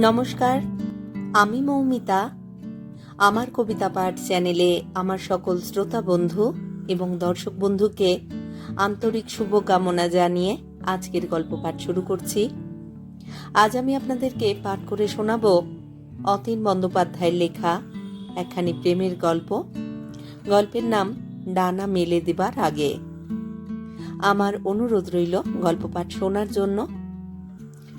নমস্কার, আমি মৌমিতা। আমার কবিতা পাঠ চ্যানেলে আমার সকল শ্রোতা বন্ধু এবং দর্শক বন্ধুকে আন্তরিক শুভকামনা জানিয়ে আজকের গল্প পাঠ শুরু করছি। আজ আমি আপনাদেরকে পাঠ করে শোনাব অতীন বন্দ্যোপাধ্যায়ের লেখা একখানি প্রেমের গল্প। গল্পের নাম ডানা মেলে দেবার আগে। আমার অনুরোধ রইল গল্প পাঠ শোনার জন্য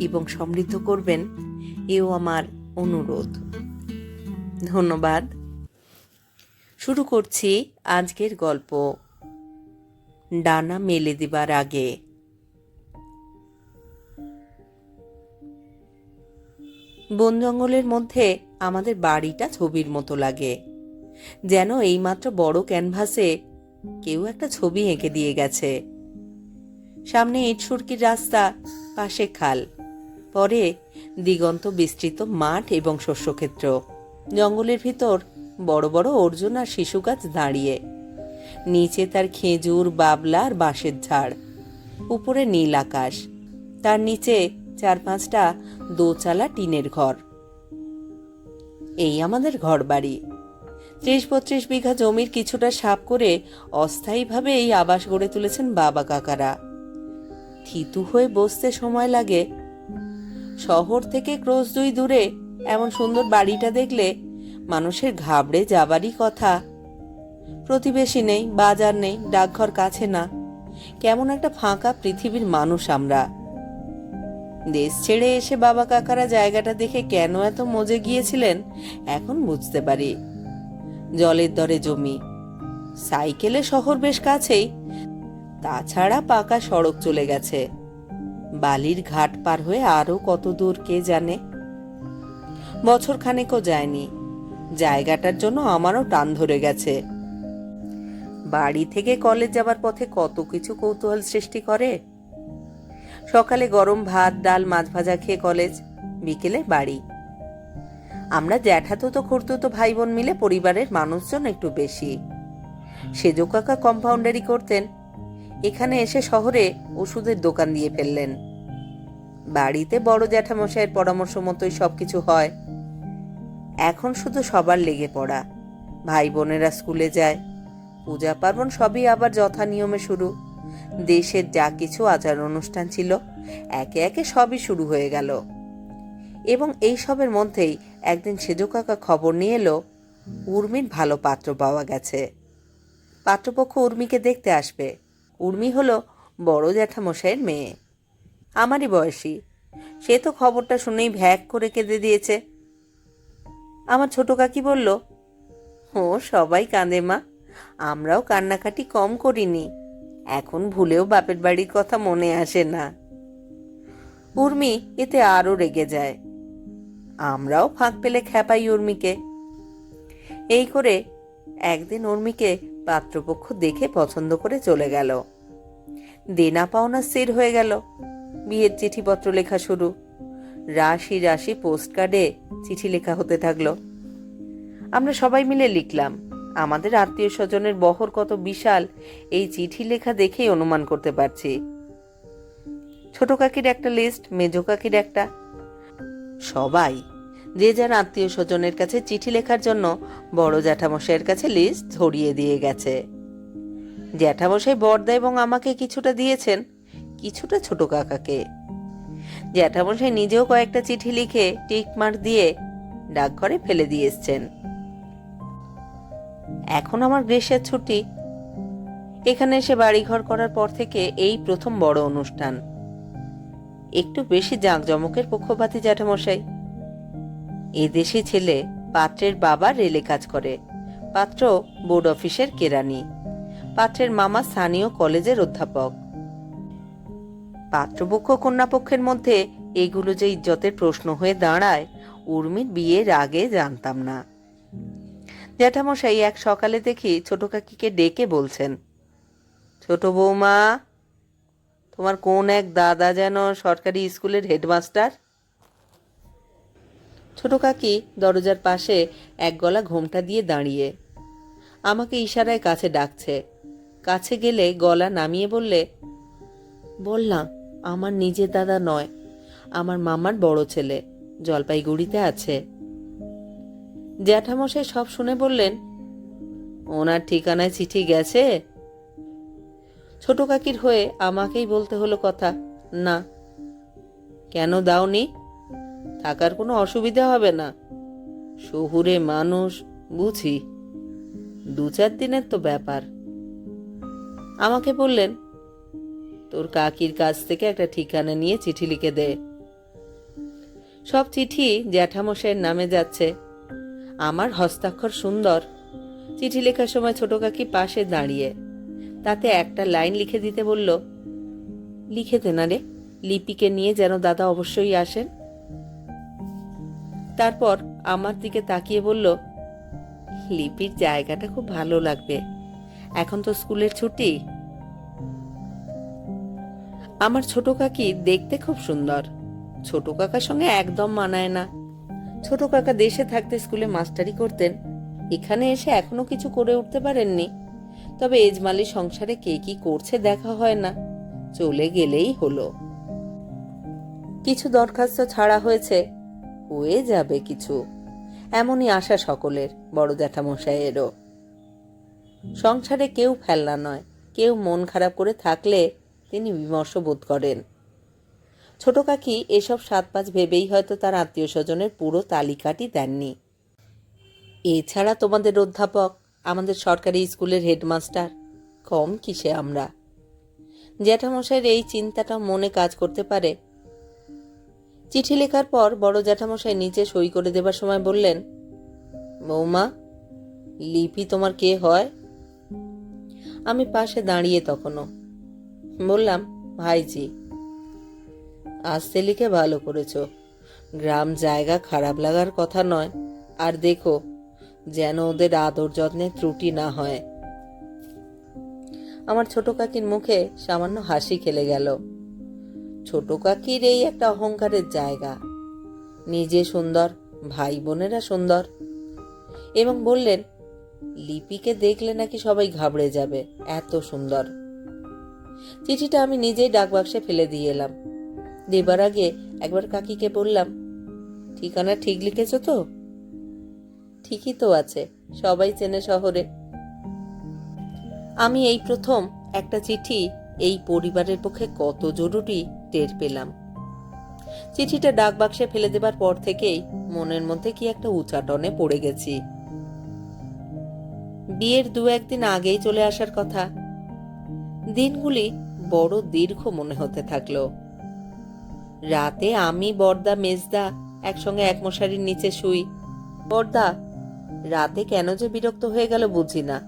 এবং সমৃদ্ধ করবেন, এও আমার অনুরোধ। ধন্যবাদ। শুরু করছি আজকের গল্প। ডানা মেলে দিবার আগে। বন জঙ্গলের মধ্যে আমাদের বাড়িটা ছবির মতো লাগে। যেন এইমাত্র বড় ক্যানভাসে কেউ একটা ছবি এঁকে দিয়ে গেছে। সামনে ইট সুরকির রাস্তা, পাশে খাল। পরে দিগন্ত বিস্তৃত মাঠ এবং শস্যক্ষেত্র। জঙ্গলের ভিতর বড় বড় অর্জুন আর শিশু গাছ দাঁড়িয়ে। নিচে তার খেজুর, বাবলা আর বাঁশের ঝাড়। উপরে নীল আকাশ। তার নিচে চার পাঁচটা দোচালা টিনের ঘর। এই আমাদের ঘর বাড়ি ত্রিশ বত্রিশ বিঘা জমির কিছুটা সাপ করে অস্থায়ীভাবে এই আবাস গড়ে তুলেছেন বাবা কাকারা। থিতু হয়ে বসতে সময় লাগে শহর থেকে ক্রোশ দুই দূরে এমন সুন্দর বাড়িটা দেখলে মানুষের ঘাবড়ে যাবারই কথা। প্রতিবেশী নেই, বাজার নেই, ডাকঘর কাছে না। কেমন একটা ফাঁকা পৃথিবীর মানুষ আমরা। দেশ ছেড়ে এসে বাবা কাকারা জায়গাটা দেখে কেন এত মজে গিয়েছিলেন, এখন বুঝতে পারি। জলের দরে জমি, সাইকেলে শহর বেশ কাছেই, তাছাড়া পাকা সড়ক চলে গেছে। বালির ঘাট পার হয়ে আরও কত দূর কে জানে? বছর খানেকও যায়নি। জায়গাটার জন্য আমারও টান ধরে গেছে। বাড়ি থেকে কলেজ যাবার পথে কত কিছু কৌতূহল সৃষ্টি করে। সকালে গরম ভাত, ডাল, মাছ ভাজা খেয়ে কলেজ, বিকেলে বাড়ি। আমরা জ্যাঠাতো তো খুঁড়তো ভাই বোন মিলে পরিবারের মানুষজন একটু বেশি। সেজো কাকা কম্পাউন্ডারি করতেন। এখানে এসে শহরে ওষুধের দোকান দিয়ে ফেললেন। বাড়িতে বড় জ্যাঠামশাইয়ের পরামর্শ মতোই সবকিছু হয়। এখন শুধু সবার লেগে পড়া। ভাই বোনেরা স্কুলে যায়। পূজা পার্বণ সবই আবার যথা নিয়মে শুরু। দেশের যা কিছু আচার অনুষ্ঠান ছিল, একে একে সবই শুরু হয়ে গেল। এবং এই সবের মধ্যেই একদিন সেজো কাকা খবর নিয়ে এলো, উর্মির ভালো পাত্র পাওয়া গেছে। পাত্রপক্ষ উর্মিকে দেখতে আসবে। উর্মি হলো বড় জ্যাঠামশাইয়ের মেয়ে। আমারই বয়সী। সে তো খবরটা শুনেই ভ্যাক করে কেঁদে দিয়েছে। আমার ছোট কাকি বলল, ও, সবাই কাঁদে মা। আমরাও কান্নাকাটি কম করিনি। এখন ভুলেও বাপের বাড়ির কথা মনে আসে না। উর্মি এতে আরও রেগে যায়। আমরাও ফাঁক পেলে খ্যাপাই উর্মিকে। এই করে একদিন উর্মিকে পাত্রপক্ষ দেখে পছন্দ করে চলে গেল। দেনা পাওনা স্থির হয়ে গেল। বিয়ের চিঠিপত্র লেখা শুরু। রাশি রাশি পোস্ট কার্ডে চিঠি লেখা হতে থাকল। আমরা সবাই মিলে লিখলাম, আমাদের আত্মীয় স্বজনের বহর কত বিশাল, এই চিঠি লেখা দেখেই অনুমান করতে পারছি। ছোট কাকির একটা লিস্ট মেজো কাকির একটা। সবাই যে যার আত্মীয় স্বজনের কাছে চিঠি লেখার জন্য বড় জ্যাঠামশাইয়ের কাছে লিস্ট ধরিয়ে দিয়ে গেছে। জ্যাঠামশাই বর্দা এবং আমাকে কিছুটা দিয়েছেন, কিছুটা ছোট কাকাকে। জ্যাঠামশাই নিজেও কয়েকটা চিঠি লিখে টিক মার্ক দিয়ে ডাকঘরে ফেলে দিয়ে এসছেন। এখন আমার গ্রীষ্মের ছুটি। এখানে এসে বাড়িঘর করার পর থেকে এই প্রথম বড় অনুষ্ঠান। একটু বেশি জাঁকজমকের পক্ষপাতি জ্যাঠামশাই এ দেশি ছেলে পাত্রের বাবা রেলে কাজ করে। পাত্র বোর্ড অফিসের কেরানি। পাত্রের মামা স্থানীয় কলেজের অধ্যাপক। পাত্রপক্ষ কন্যাপক্ষের মধ্যে এগুলো যে ইজ্জতের প্রশ্ন হয়ে দাঁড়ায়, উর্মির বিয়ের আগে জানতাম না। জ্যাঠামশাই এক সকালে দেখি ছোট কাকিকে ডেকে বলছেন, ছোট বৌমা, তোমার কোন এক দাদা যেন সরকারি স্কুলের হেডমাস্টার? ছোট কাকি দরজার পাশে এক গলা ঘোমটা দিয়ে দাঁড়িয়ে। আমাকে ইশারায় কাছে ডাকছে। কাছে গেলে গলা নামিয়ে বললে, বললাম, আমার নিজের দাদা নয়, আমার মামার বড় ছেলে, জলপাইগুড়িতে আছে। জ্যাঠামশাই সব শুনে বললেন, ওনার ঠিকানায় চিঠি গেছে? ছোট কাকির হয়ে আমাকেই বলতে হলো কথা, না। কেন দাওনি? থাকার কোনো অসুবিধা হবে না। শহুরে মানুষ, বুঝি? দু চার দিনের তো ব্যাপার। আমাকে বললেন, তোর কাকির কাছ থেকে একটা ঠিকানা নিয়ে চিঠি লিখে দে। সব চিঠি জ্যাঠামশাইয়ের নামে যাচ্ছে। আমার হস্তাক্ষর সুন্দর। চিঠি লেখার সময় ছোট কাকি পাশে দাঁড়িয়ে, তাতে একটা লাইন লিখে দিতে বলল, লিখে দে না রে, লিপিকে নিয়ে যেন দাদা অবশ্যই আসেন। তারপর আমার দিকে তাকিয়ে বলল, লিপির জায়গাটা খুব ভালো লাগবে। এখন তো স্কুলের ছুটি। আমার ছোট কাকি দেখতে খুব সুন্দর। ছোট কাকার সঙ্গে একদম মানায় না। ছোট কাকা দেশে থাকতে স্কুলে মাস্টারি করতেন। এখানে এসে এখনও কিছু করে উঠতে পারেননি। তবে এজমালি সংসারে কে কি করছে দেখা হয় না। চলে গেলেই হলো। কিছু দরখাস্ত ছাড়া হয়েছে। হয়ে যাবে কিছু। এমনই আশা সকলের, বড় জ্যাঠামশাইয়েরও। সংসারে কেউ ফেলনা নয়। কেউ মন খারাপ করে থাকলে তিনি বিমর্ষ বোধ করেন। ছোট কাকি এসব সাত পাঁচ ভেবেই হয়তো তার আত্মীয় স্বজনের পুরো তালিকাটি দেননি। এছাড়া তোমাদের অধ্যাপক, আমাদের সরকারি স্কুলের হেডমাস্টার, কম কিসে আমরা? জ্যাঠামশাইয়ের এই চিন্তাটা মনে কাজ করতে পারে চিঠি লেখার পর বড় জ্যাঠামশাই নিচে সই করে দেবার সময় বললেন, বৌমা, লিপি তোমার কে হয়? আমি পাশে দাঁড়িয়ে তখনও বললাম, ভাইজি আসতে লিখে ভালো করেছ। গ্রাম জায়গা খারাপ লাগার কথা নয়। আর দেখো, যেন ওদের আদর যত্নে ত্রুটি না হয়। আমার ছোট কাকির মুখে সামান্য হাসি খেলে গেল। ছোট কাকির এই একটা অহংকারের জায়গা। নিজে সুন্দর ভাই বোনেরা সুন্দর। এবং বললেন, লিপিকে দেখলে নাকি সবাই ঘাবড়ে যাবে, এত সুন্দর। চিঠিটা আমি নিজেই ডাকবাক্সে ফেলে দিয়ে এলাম। দেবার আগে একবার কাকিকে বললাম, ঠিকানা ঠিক লিখেছ তো? ঠিকই তো আছে, সবাই চেনে শহরে। আমি এই প্রথম একটা চিঠি এই পরিবারের পক্ষে কত জরুরি টের পেলাম। চিঠিটা ডাক বাক্সে ফেলে দেবার পর থেকেই মনের মধ্যে কি একটা উচাটনে পড়ে গেছি। বিয়ের দু একদিন আগেই চলে আসার কথা। দিনগুলি বড় দীর্ঘ মনে হতে থাকল। রাতে আমি, বর্দা, মেজদা একসঙ্গে এক মশারির নিচে শুই। বর্দা, রাতে কেন যে বিরক্ত হয়ে গেল বুঝি না।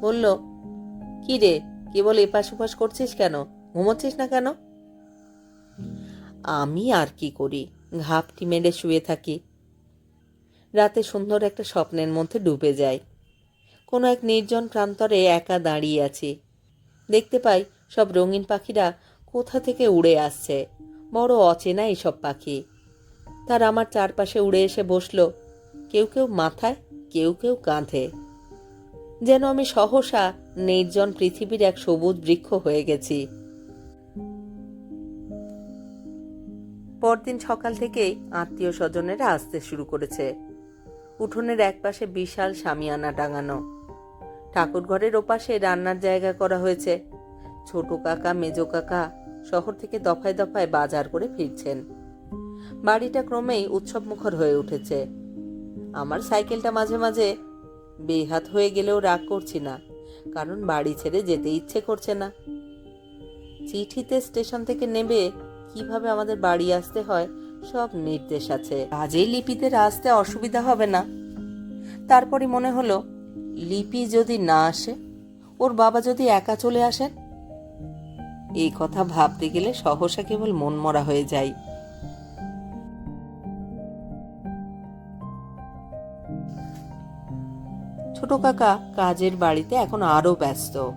বলল, কি রে, কেবল এপাশ ওপাশ করছিস কেন? ঘুমোচ্ছিস না কেন? আমি আর কি করি? ঘাপটি মেরে শুয়ে থাকি। রাতে সুন্দর একটা স্বপ্নের মধ্যে ডুবে যাই। কোনো এক নির্জন প্রান্তরে একা দাঁড়িয়ে আছি। দেখতে পাই সব রঙিন পাখিরা কোথা থেকে উড়ে আসছে। বড় অচেনা এইসব পাখি। তার আমার চারপাশে উড়ে এসে বসল। কেউ কেউ মাথায়, কেউ কেউ কাঁধে। যেন আমি সহসা নির্জন পৃথিবীর এক সবুজ বৃক্ষ হয়ে গেছি। পরদিন সকাল থেকেই আত্মীয় স্বজনেরা আসতে শুরু করেছে। উঠোনের একপাশে বিশাল সামিয়ানা টাঙানো ঠাকুর ঘরের ওপাশে রান্নার জায়গা করা হয়েছে। ছোট কাকা, মেজো কাকা শহর থেকে দফায় দফায় বাজার করে ফিরছেন। বাড়িটা ক্রমেই উৎসব মুখর হয়ে উঠেছে। আমার সাইকেলটা মাঝে মাঝে বেহাত হয়ে গেলেও রাগ করছি না, কারণ বাড়ি ছেড়ে যেতে ইচ্ছে করছে না। চিঠিতে স্টেশন থেকে নেবে কীভাবে আমাদের বাড়ি আসতে হয়, সব নির্দেশ আছে। কাজেই লিপিতে আসতে অসুবিধা হবে না। তারপরে মনে হলো, লিপি যদি না আসে, ওর বাবা যদি একা চলে আসেন এই কথা ভাবতে গেলে সহসা কেবল মনমরা হয়ে যায়। ছোট কাকা কাজের বাড়িতে এখন আরও ব্যস্ত।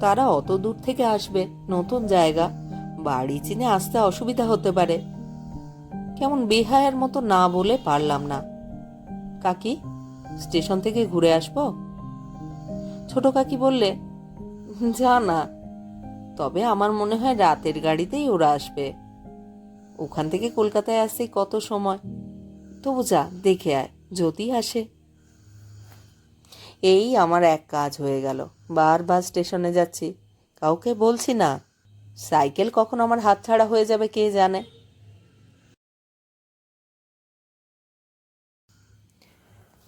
তারা অত দূর থেকে আসবে, নতুন জায়গা। বাড়ি চিনে আসতে অসুবিধা হতে পারে। কেমন বেহায়ার মতো না বলে পারলাম না। কাকি, স্টেশন থেকে ঘুরে আসব? ছোট কাকি বললে, যা না। তবে আমার মনে হয় রাতের গাড়িতেই ওরা আসবে। ওখান থেকে কলকাতায় আসতে কত সময়? তবু যা, দেখে আয়, যদি আসে। এই আমার এক কাজ হয়ে গেল। বারবার স্টেশনে যাচ্ছি। কাউকে বলছি না। সাইকেল কখন আমার হাতছাড়া হয়ে যাবে কে জানে?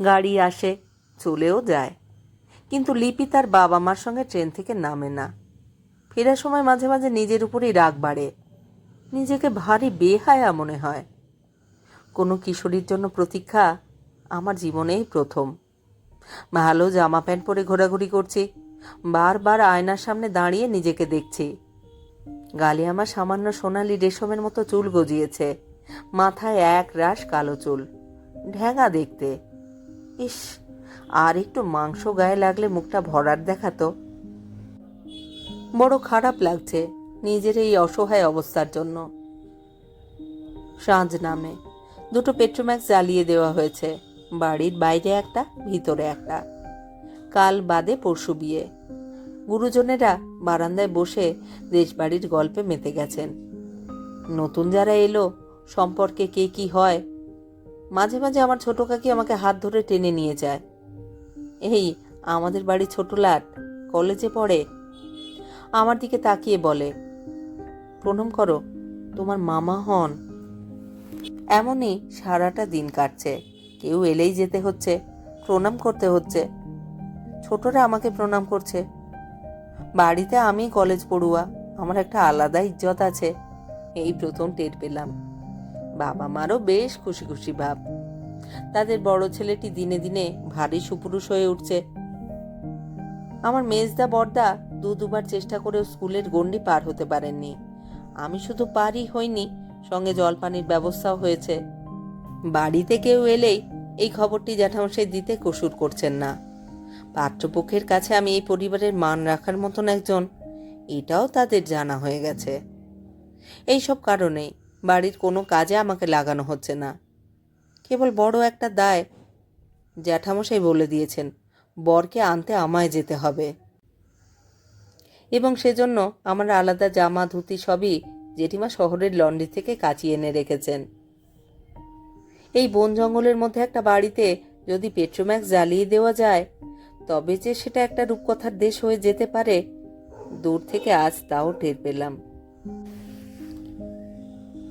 গাড়ি আসে, চলেও যায়। কিন্তু লিপি তার বাবা মার সঙ্গে ট্রেন থেকে নামে না। ফেরার সময় মাঝে মাঝে নিজের উপরেই রাগ বাড়ে। নিজেকে ভারী বেহায়া মনে হয়। কোনো কিশোরীর জন্য প্রতীক্ষা আমার জীবনেই প্রথম। ভালো জামা প্যান্ট পরে ঘোরাঘুরি করছি। বারবার আয়নার সামনে দাঁড়িয়ে নিজেকে দেখছি। গালে আমার সামান্য সোনালি রেশমের মতো চুল গজিয়েছে। মাথায় এক রাশ কালো চুল। ঢ্যাঙা দেখতে। ইস, আর একটু মাংস গায়ে লাগলে মুখটা ভরার দেখাতো। বড় খারাপ লাগছে নিজের এই অসহায় অবস্থার জন্য। সাঁঝ নামে। দুটো পেট্রোম্যাক্স জ্বালিয়ে দেওয়া হয়েছে। বাড়ির বাইরে একটা, ভিতরে একটা। কাল বাদে পরশু বিয়ে। গুরুজনেরা বারান্দায় বসে দেশবাড়ির গল্পে মেতে গেছেন। নতুন যারা এলো, সম্পর্কে কে কি হয়? মাঝে মাঝে আমার ছোট কাকি আমাকে হাত ধরে টেনে নিয়ে যায়। এই, আমাদের বাড়ি ছোট লাট, কলেজে পড়ে। আমার দিকে তাকিয়ে বলে, প্রণাম করো, তোমার মামা হন। এমনই সারাটা দিন কাটছে। কেউ এলেই যেতে হচ্ছে, প্রণাম করতে হচ্ছে। ছোটরা আমাকে প্রণাম করছে। বাড়িতে আমি কলেজ পড়ুয়া। আমার একটা আলাদা ইজ্জত আছে। এই প্রথম টের পেলাম। বাবা মারও বেশ খুশি খুশি ভাব। তাদের বড় ছেলেটি দিনে দিনে ভারী সুপুরুষ হয়ে উঠছে। আমার মেজদা বর্দা দু দুবার চেষ্টা করেও স্কুলের গণ্ডি পার হতে পারেননি। আমি শুধু পারই হইনি, সঙ্গে জলপানির ব্যবস্থাও হয়েছে। বাড়িতে কেউ এলেই এই খবরটি জ্যাঠামশাই দিতে কসুর করছেন না। পাত্রপক্ষের কাছে আমি এই পরিবারের মান রাখার মতন একজন। এটাও তাদের জানা হয়ে গেছে। এই সব কারণেই বাড়ির কোনো কাজে আমাকে লাগানো হচ্ছে না। কেবল বড় একটা দায়, জ্যাঠামশাই বলে দিয়েছেন, বরকে আনতে আমায় যেতে হবে। এবং সেজন্য আমার আলাদা জামা, ধুতি সবই জেঠিমা শহরের লন্ড্রি থেকে কাচিয়ে এনে রেখেছেন। এই বন জঙ্গলের মধ্যে একটা বাড়িতে যদি পেট্রোম্যাক্স জ্বালিয়ে দেওয়া যায় তবে যে সেটা একটা রূপকথার দেশ হয়ে যেতে পারে, দূর থেকে আজ তাও টের পেলাম।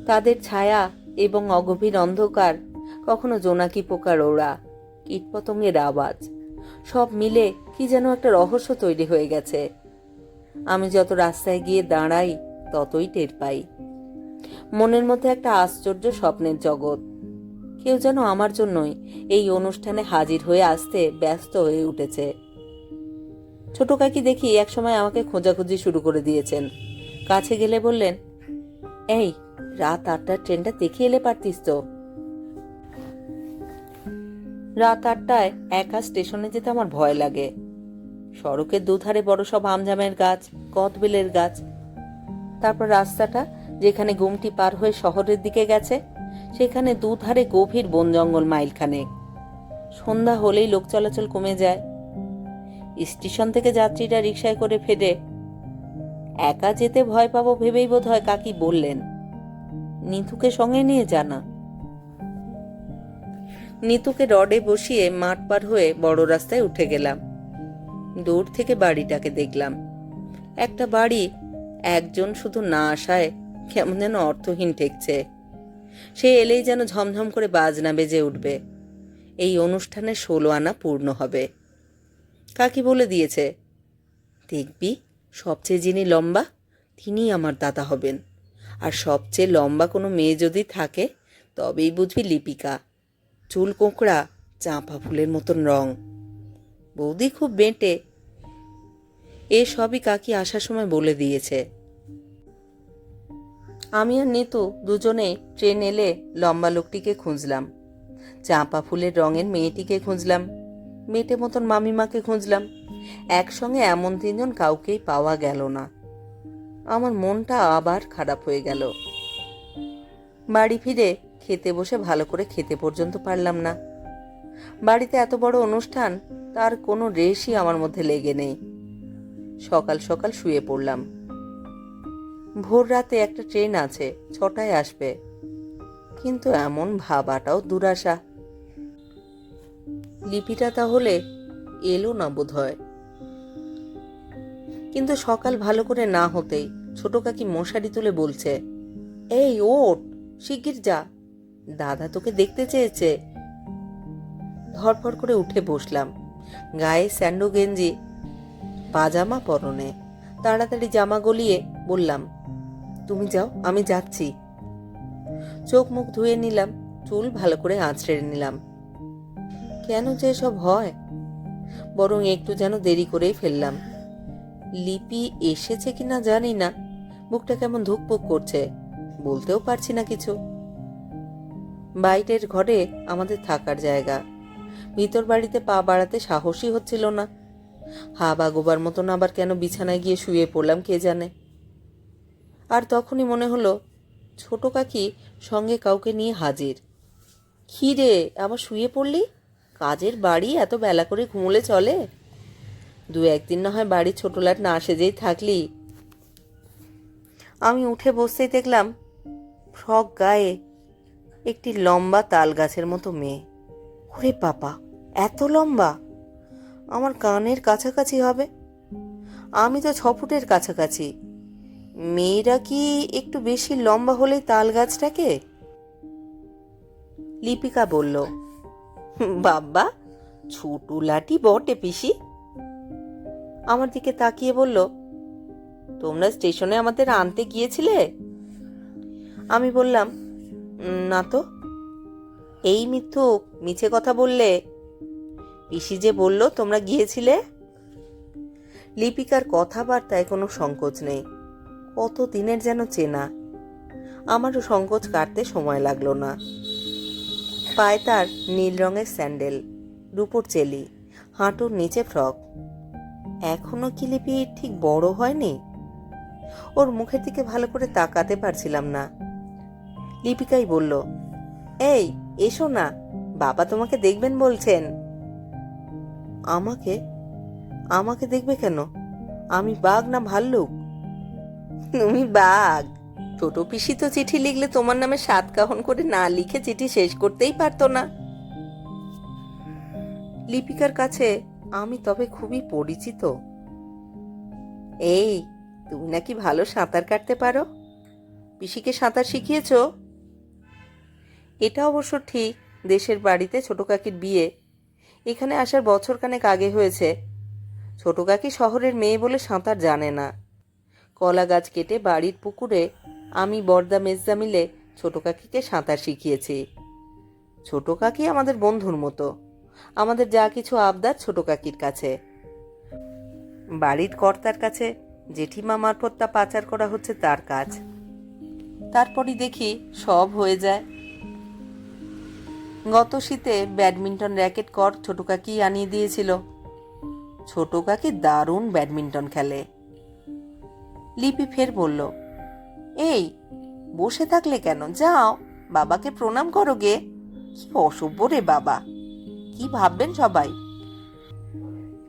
তাদের ছায়া এবং অগভীর অন্ধকার, কখনো জোনাকি পোকার ওড়া, কীটপতঙ্গের আওয়াজ, সব মিলে কি যেন একটা রহস্য তৈরি হয়ে গেছে। আমি যত রাস্তায় গিয়ে দাঁড়াই, ততই টের পাই। মনের মধ্যে একটা আশ্চর্য স্বপ্নের জগৎ। কেউ যেন আমার জন্যই এই অনুষ্ঠানে হাজির হয়ে আসতে ব্যস্ত হয়ে উঠেছে। ছোট কাকি দেখি একসময় আমাকে খোঁজাখুঁজি শুরু করে দিয়েছেন। কাছে গেলে বললেন, এই, রাত আটটার ট্রেনটা দেখে এলে পারতিস তো? রাত আটটায় একা স্টেশনে যেতে আমার ভয় লাগে। সড়কের দুধারে বড় সব আমজামের গাছ কদবেলের গাছ। তারপর রাস্তাটা যেখানে গুমটি পার হয়ে শহরের দিকে গেছে সেখানে দুধারে গভীর বন জঙ্গল মাইলখানেক। সন্ধ্যা হলেই লোক চলাচল কমে যায়। স্টেশন থেকে যাত্রীরা রিক্সায় করে ফেরে। একা যেতে ভয় পাবো ভেবেই বোধ হয় কাকি বললেন, নিতুকে সঙ্গে নিয়ে জানা নিতুকে রডে বসিয়ে মাঠ পার হয়ে বড় রাস্তায় উঠে গেলাম। দূর থেকে বাড়িটাকে দেখলাম। একটা বাড়ি, একজন শুধু না আসায় কেমন যেন অর্থহীন ঠেকছে। সে এলেই যেন ঝমঝম করে বাজনা বেজে উঠবে। এই অনুষ্ঠানে ষোলো আনা পূর্ণ হবে। কাকি বলে দিয়েছে, দেখবি, সবচেয়ে যিনি লম্বা, তিনিই আমার দাদা হবেন। আর সবচেয়ে লম্বা কোনো মেয়ে যদি থাকে, তবেই বুঝবি লিপিকা। চুল কোঁকড়া, চাঁপা ফুলের মতন রং। বৌদি খুব বেঁটে এ সবই কাকি আসার সময় বলে দিয়েছে। আমি আর নিতু দুজনে ট্রেন এলে লম্বা লোকটিকে খুঁজলাম। চাঁপা ফুলের রঙের মেয়েটিকে খুঁজলাম। মেটে মতন মামিমাকে খুঁজলাম। একসঙ্গে এমন তিনজন কাউকেই পাওয়া গেল না। আমার মনটা আবার খারাপ হয়ে গেল। বাড়ি ফিরে খেতে বসে ভালো করে খেতে পর্যন্ত পারলাম না। বাড়িতে এত বড় অনুষ্ঠান, তার কোনো রেশই আমার মধ্যে লেগে নেই। সকাল সকাল শুয়ে পড়লাম। ভোর রাতে একটা ট্রেন আছে, ছটায় আসবে। কিন্তু এমন ভাবাটাও দুরাশা। লিপিটা তাহলে এলো না বোধ হয় কিন্তু সকাল ভালো করে না হতেই ছোট কাকি মশারি তুলে বলছে, এই ওট শিগগির যা। দাদা তোকে দেখতে চেয়েছে। ধরফর করে উঠে বসলাম, গায়ে স্যান্ডো গেঞ্জি, পাজামা পরনে। তাড়াতাড়ি জামা গলিয়ে বললাম তুমি যাও, আমি যাচ্ছি। চোখ মুখ ধুয়ে নিলাম, চুল ভালো করে আঁচড়ে নিলাম। কেন যে সব হয়? বরং একটু যেন দেরি করেই ফেললাম। লিপি এসেছে কিনা জানি না। বুকটা কেমন ধুকপুক করছে, বলতেও পারছি না কিছু। বাইটের ঘরে আমাদের থাকার জায়গা। ভিতর বাড়িতে পা বাড়াতে সাহসই হচ্ছিল না। হা বা গোবার মতন আবার কেন বিছানায় গিয়ে শুয়ে পড়লাম কে জানে। আর তখনই মনে হলো, ছোট কাকি সঙ্গে কাউকে নিয়ে হাজির। খিরে আবার শুয়ে পড়লি? কাজের বাড়ি এত বেলা করে ঘুমলে চলে? দু একদিন না হয় বাড়ির ছোট লাট না সেজেই থাকলি। আমি উঠে বসতেই দেখলাম, ফ্রক গায়ে একটি লম্বা তাল গাছের মতো মেয়ে। ওরে পাপা এত লম্বা? আমার কানের কাছাকাছি হবে? আমি তো ছ ফুটের কাছাকাছি। মেয়েরা কি একটু বেশি লম্বা হলেই তাল গাছটাকে? লিপিকা বলল বাবা ছোট লাঠি বটে পিসি। আমার দিকে তাকিয়ে বলল, তোমরা স্টেশনে আমাদের আনতে গিয়েছিলে? আমি বললাম, না তো। এই মিথ্যুক, মিছে কথা বললে। পিসি যে বলল, তোমরা গিয়েছিলে? লিপিকার কথাবার্তায় কোনো সংকোচ নেই। কত দিনের যেন চেনা। আমারও সংকোচ কাটতে সময় লাগল না। পায়ে তার নীল রঙের স্যান্ডেল, রুপোর চেলি, হাঁটুর নিচে ফ্রক। এখনও কি লিপি ঠিক বড় হয়নি? ওর মুখের দিকে ভালো করে তাকাতে পারছিলাম না। লিপিকাই বলল, এই, এসো না, বাবা তোমাকে দেখবেন বলছেন। আমাকে? আমাকে দেখবে কেন? আমি বাঘ না ভাল্লুক? তুমি বাঘ। ছোট পিসি তো চিঠি লিখলে তোমার নামে সাত কাহন করে না লিখে চিঠি শেষ করতেই পারতো না। লিপিকার কাছে আমি তবে খুবই পরিচিত। এই, তুমি নাকি ভালো সাঁতার কাটতে পারো? পিসিকে সাঁতার শিখিয়েছ? এটা অবশ্য ঠিক, দেশের বাড়িতে ছোট কাকির বিয়ে। এখানে আসার বছর খানেক আগে হয়েছে। ছোট কাকি শহরের মেয়ে বলে সাঁতার জানে না। কলা গাছ কেটে বাড়ির পুকুরে আমি বর্দা মেজদা মিলে ছোট কাকিকে সাঁতার শিখিয়েছি। ছোট কাকি আমাদের বন্ধুর মতো। আমাদের যা কিছু আবদার ছোট কাকির কাছে। বাড়ির কর্তার কাছে জেঠিমা মারফত তা পাচার করা হচ্ছে তার কাজ। তারপরই দেখি সব হয়ে যায়। গত শীতে ব্যাডমিন্টন র্যাকেট কর ছোট কাকি আনিয়ে দিয়েছিল। ছোট কাকি দারুণ ব্যাডমিন্টন খেলে। লিপি ফের বলল, এই, বসে থাকলে কেন? যাও, বাবাকে প্রণাম করো গে। কি অসভ্য রে বাবা, কি ভাববেন সবাই?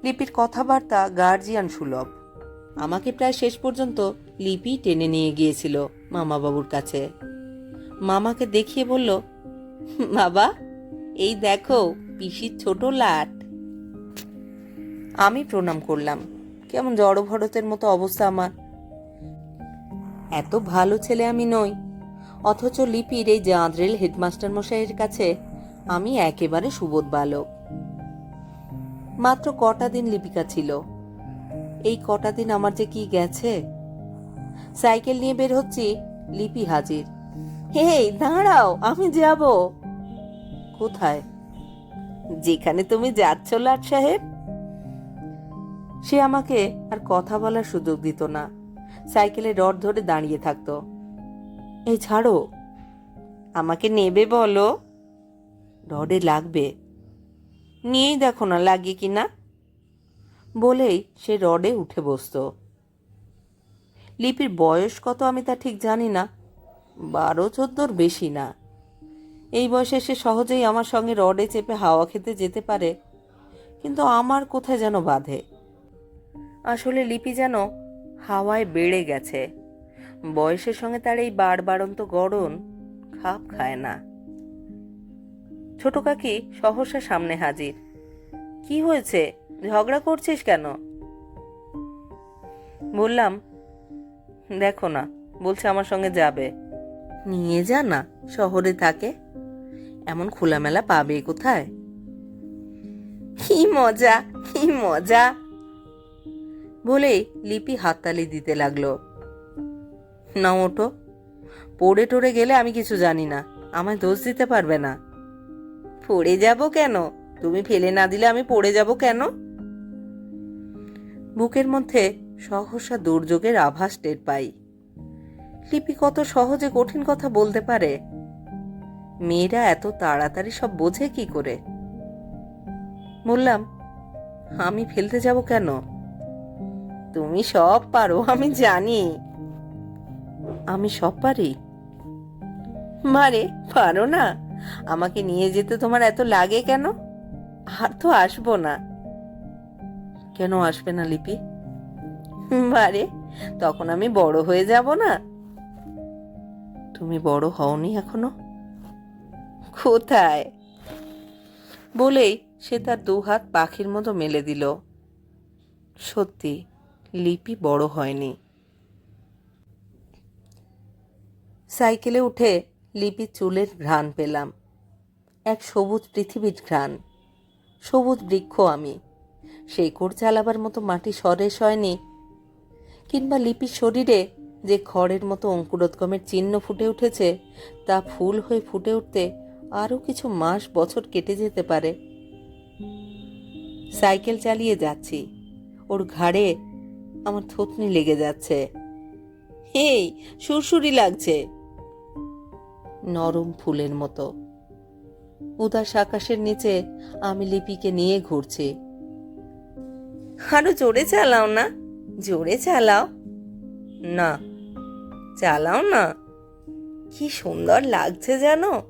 লিপির কথাবার্তা গার্জিয়ান সুলভ। আমাকে প্রায় শেষ পর্যন্ত লিপি টেনে নিয়ে গিয়েছিল মামা বাবুর কাছে। মামাকে দেখিয়ে বলল, বাবা, এই দেখো, পিসির ছোট লাট। আমি প্রণাম করলাম। কেমন জড় ভরতের মতো অবস্থা আমার। এত ভালো ছেলে আমি নই। অথচ লিপির এই জাঁদরেল হেডমাস্টার মশাইয়ের কাছে আমি একেবারে সুবোধ বালক। মাত্র কটা দিন লিপিকা ছিল। এই কটা দিন আমার যে কি গেছে? সাইকেল নিয়ে বের হচ্ছি, লিপি হাজির। হে দাঁড়াও, আমি যাব। কোথায়? যেখানে তুমি যাচ্ছ, লাট সাহেব? সে আমাকে আর কথা বলার সুযোগ দিত না। সাইকেলে রড ধরে দাঁড়িয়ে থাকতো। এই ছাড়ো, আমাকে নেবে বলো? রডে লাগবে। নিয়েই দেখো না, লাগে কি না? বলেই সে রডে উঠে বসতো। লিপির বয়স কত আমি তা ঠিক জানি না, বারো চোদ্দোর বেশি না। এই বয়সে সে সহজেই আমার সঙ্গে রডে চেপে হাওয়া খেতে যেতে পারে, কিন্তু আমার কোথায় যেন বাধে। আসলে লিপি যেন হাওয়ায় বেড়ে গেছে। বয়সের সঙ্গে তার এই বার বাড়ন্ত গড়ন খাপ খায় না। ছোট কাকি সহসা সামনে হাজির। কি হয়েছে? ঝগড়া করছিস কেন? বললাম, দেখো না, বলছে আমার সঙ্গে যাবে। নিয়ে যা না, শহরে থাকে। এমন খোলামেলা পাবে কোথায়? কি মজা কি মজা! বলেই লিপি হাততালি দিতে লাগল। না ওঠো। পড়ে টড়ে গেলে আমি কিছু জানি না। আমায় দোষ দিতে পারবে না। পড়ে যাব কেন? তুমি ফেলে না দিলে আমি পড়ে যাব কেন? বুকের মধ্যে সহসা দুর্যোগের আভাস টের পাই। লিপি কত সহজে কঠিন কথা বলতে পারে। মেয়েরা এত তাড়াতাড়ি সব বোঝে কি করে? বললাম, আমি ফেলতে যাব কেন? তুমি সব পারো, আমি জানি। আমি সব পারি? মারে, পারো না। আমাকে নিয়ে যেতে তোমার এত লাগে কেন? আর তো আসব না। কেন আসবে না, লিপি? বারে তখন আমি বড় হয়ে যাব না? তুমি বড় হওনি এখনও? কোথায়? বলেই সে তার দু হাত পাখির মতো মেলে দিল। সত্যি লিপি বড় হয়নি। সাইকেলে উঠে লিপি চুলের ঘ্রাণ পেলাম। এক সবুজ পৃথিবীর ঘ্রাণ। সবুজ বৃক্ষ আমি। সেই কোর চালাবার মতো মাটি সরেস হয়নি কিংবা লিপির শরীরে যে খড়ের মতো অঙ্কুরোদ্গমের চিহ্ন ফুটে উঠেছে, তা ফুল হয়ে ফুটে উঠতে আরও কিছু মাস, বছর কেটে যেতে পারে। সাইকেল চালিয়ে যাচ্ছি। ওর ঘাড়ে আমার থতনি লেগে যাচ্ছে। হেই সুরসুরি লাগছে। নরম ফুলের মতো। উদাস আকাশের নিচে আমি লিপিকে নিয়ে ঘুরছি। আরও জোরে চালাও না। জোরে চালাও। না। চালাও না। কি সুন্দর লাগছে জানো?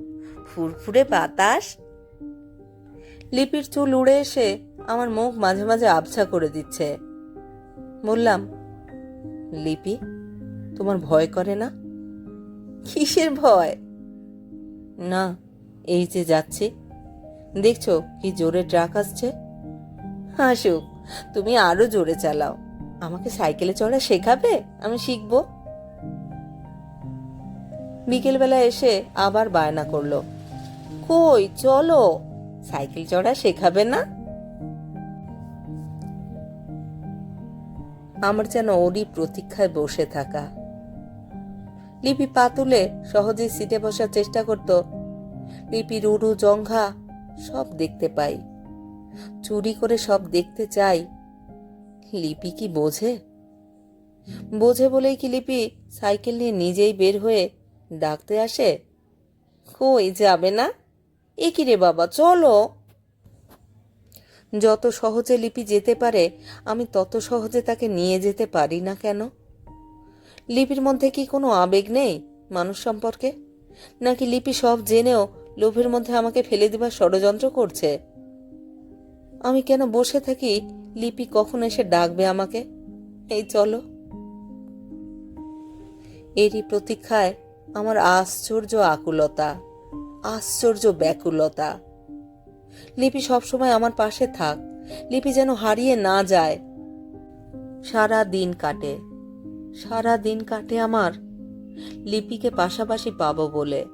ফুরফুরে বাতাস। লিপির চুল উড়ে এসে আমার মুখ মাঝে মাঝে আবছা করে দিচ্ছে। বললাম, লিপি, তোমার ভয় করে না? কিসের ভয়? না, এই যে যাচ্ছি। দেখছ কি জোরে ট্রাক আসছে? হাসুক তুমি আরও জোরে চালাও। আমাকে সাইকেলে চড়া শেখাবে? আমি শিখব। বিকেলবেলা এসে আবার বায়না করল, কই, চলো, সাইকেল চড়া শেখাবে না? আমার যেন ওরই প্রতীক্ষায় বসে থাকা। লিপি পা তুলে সহজেই সিটে বসার চেষ্টা করত। লিপির উড়ু জঙ্ঘা সব দেখতে পাই। চুরি করে সব দেখতে চাই। লিপি কি বোঝে? বোঝে বলেই কি লিপি সাইকেল নিয়ে নিজেই বের হয়ে ডাকতে আসে? কই যাবে না? এ রে বাবা, চলো। যত সহজে লিপি যেতে পারে, আমি তত সহজে তাকে নিয়ে যেতে পারি না কেন? লিপির মধ্যে কি কোনো আবেগ নেই মানুষ সম্পর্কে? নাকি লিপি সব জেনেও লোভের মধ্যে আমাকে ফেলে দেবার ষড়যন্ত্র করছে? আমি কেন বসে থাকি, লিপি কখন এসে ডাকবে আমাকে? এই চলো। এরই প্রতীক্ষায় আমার আশ্চর্য আকুলতা, আশ্চর্য ব্যাকুলতা লিপি সবসময় আমার পাশে থাক। লিপি যেন হারিয়ে না যায়। সারা দিন কাটে। সারা দিন কাটে আমার। লিপিকে পাশাপাশি পাবো বলে।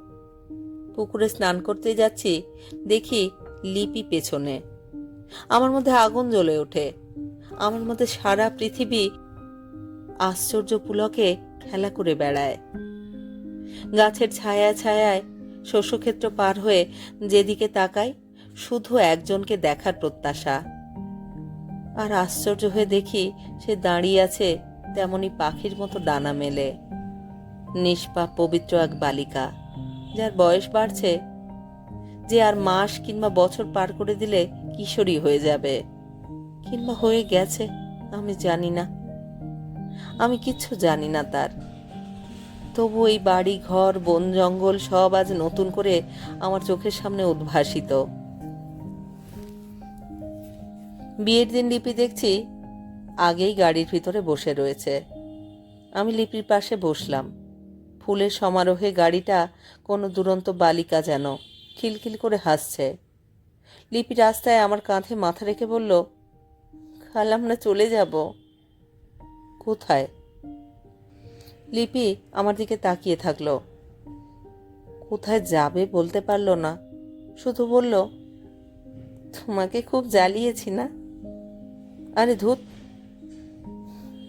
পুকুরে স্নান করতে যাচ্ছি, দেখি লিপি পেছনে। আমার মধ্যে আগুন জ্বলে ওঠে। আমার মধ্যে সারা পৃথিবী আশ্চর্য পুলকে খেলা করে বেড়ায়। গাছের ছায়া ছায়ায় শস্যক্ষেত্র পার হয়ে যেদিকে তাকাই শুধু একজনকে দেখার প্রত্যাশা। আর আশ্চর্য হয়ে দেখি সে দাঁড়িয়ে আছে তেমনি পাখির মতো ডানা মেলে। নিষ্পাপ, পবিত্র এক বালিকা, যার বয়স বাড়ছে। যে আর মাস কিংবা বছর পার করে দিলে কিশোরী হয়ে যাবে, কিংবা হয়ে গেছে, আমি জানি না। আমি কিচ্ছু জানি না তার। তবু এই বাড়ি, ঘর, বন, জঙ্গল সব আজ নতুন করে আমার চোখের সামনে উদ্ভাসিত। বিয়ের দিন লিপি দেখছি আগেই গাড়ির ভিতরে বসে রয়েছে। আমি লিপির পাশে বসলাম। ফুলের সমারোহে গাড়িটা কোনো দুরন্ত বালিকা যেন খিলখিল করে হাসছে। লিপি রাস্তায় আমার কাঁধে মাথা রেখে বলল খাল আমরা চলে যাব। কোথায়? লিপি আমার দিকে তাকিয়ে থাকল। কোথায় যাবে বলতে পারল না। শুধু বলল, তোমাকে খুব জ্বালিয়েছি না? আরে ধূত।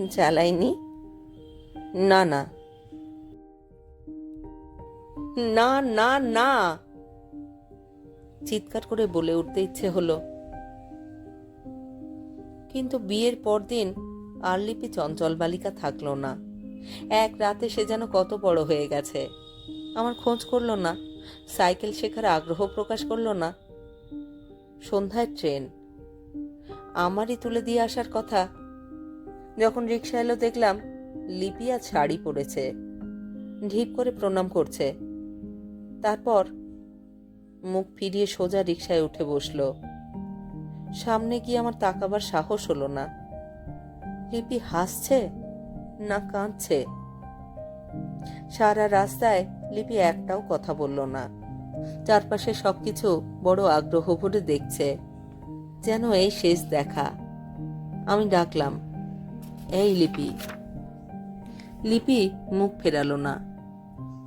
জ্বালাইনি। না না। না না না। চিৎকার করে বলে উঠতে ইচ্ছে হলো। কিন্তু বিয়ের পরদিন আর লিপি চঞ্চল বালিকা থাকল না। এক রাতে সে যেন কত বড় হয়ে গেছে। আমার খোঁজ করল না। সাইকেল শেখার আগ্রহ প্রকাশ করল না। সন্ধ্যায় ট্রেন। আমারই তুলে দিয়ে আসার কথা। যখন রিক্সা এলো, দেখলাম লিপিয়া শাড়ি পরেছে। ঢিপ করে প্রণাম করছে। তারপর মুখ ফিরিয়ে সোজা রিক্সায় উঠে বসল। সামনে গিয়ে আমার তাকাবার সাহস হলো না। লিপি হাসছে না কাঁদছে? সারা রাস্তায় লিপি একটাও কথা বলল না। চারপাশে সবকিছু বড় আগ্রহ ভরে দেখছে। যেন এই শেষ দেখা। আমি ডাকলাম, এই লিপি। লিপি মুখ ফেরালো না।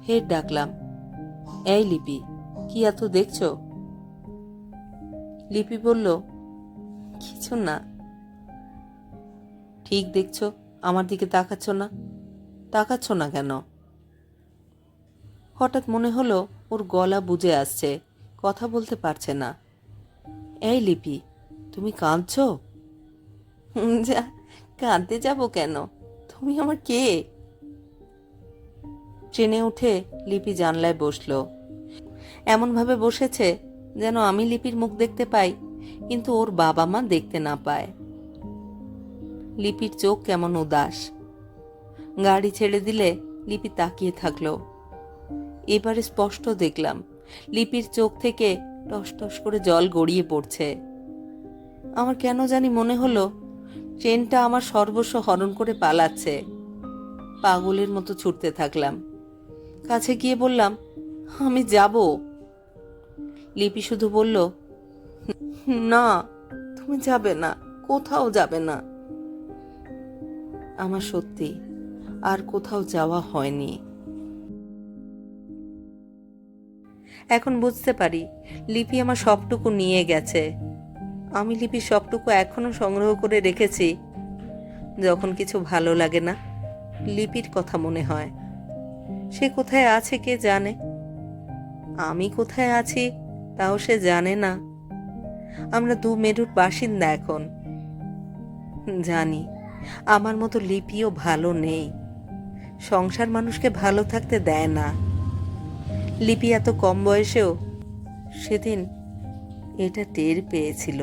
ফের ডাকলাম, এই লিপি, কি এত দেখছ? লিপি বলল, কিছু না। ঠিক দেখছ, আমার দিকে তাকাচ্ছ না? তাকাচ্ছ না কেন? হঠাৎ মনে হলো ওর গলা বুঝে আসছে, কথা বলতে পারছে না। এই লিপি তুমি কাঁদছো? যা কাঁদতে যাব কেন? তুমি আমার কে? ট্রেনে উঠে লিপি জানলায় বসল। এমনভাবে বসেছে যেন আমি লিপির মুখ দেখতে পাই কিন্তু ওর বাবা মা দেখতে না পায়। লিপির চোখ কেমন উদাস। গাড়ি ছেড়ে দিলে লিপি তাকিয়ে থাকল। এবারে স্পষ্ট দেখলাম লিপির চোখ থেকে টস টস করে জল গড়িয়ে পড়ছে। আমার কেন জানি মনে হলো ট্রেনটা আমার সর্বস্ব হরণ করে পালাচ্ছে। পাগলের মতো ছুটতে থাকলাম। কাছে গিয়ে বললাম, আমি যাব। লিপি শুধু বলল, না, তুমি যাবে না, কোথাও যাবে না। আমার সত্যি আর কোথাও যাওয়া হয়নি। এখন বুঝতে পারি লিপি আমার সবটুকু নিয়ে গেছে। আমি লিপির সবটুকু এখনও সংগ্রহ করে রেখেছি। যখন কিছু ভালো লাগে না, লিপির কথা মনে হয়। সে কোথায় আছে কে জানে? আমি কোথায় আছি তাও সে জানে না। আমরা দু মেরুর বাসিন্দা এখন। জানি, আমার মতো লিপিও ভালো নেই। সংসার মানুষকে ভালো থাকতে দেয় না। লিপি এত কম বয়সেও সেদিন এটা টের পেয়েছিল।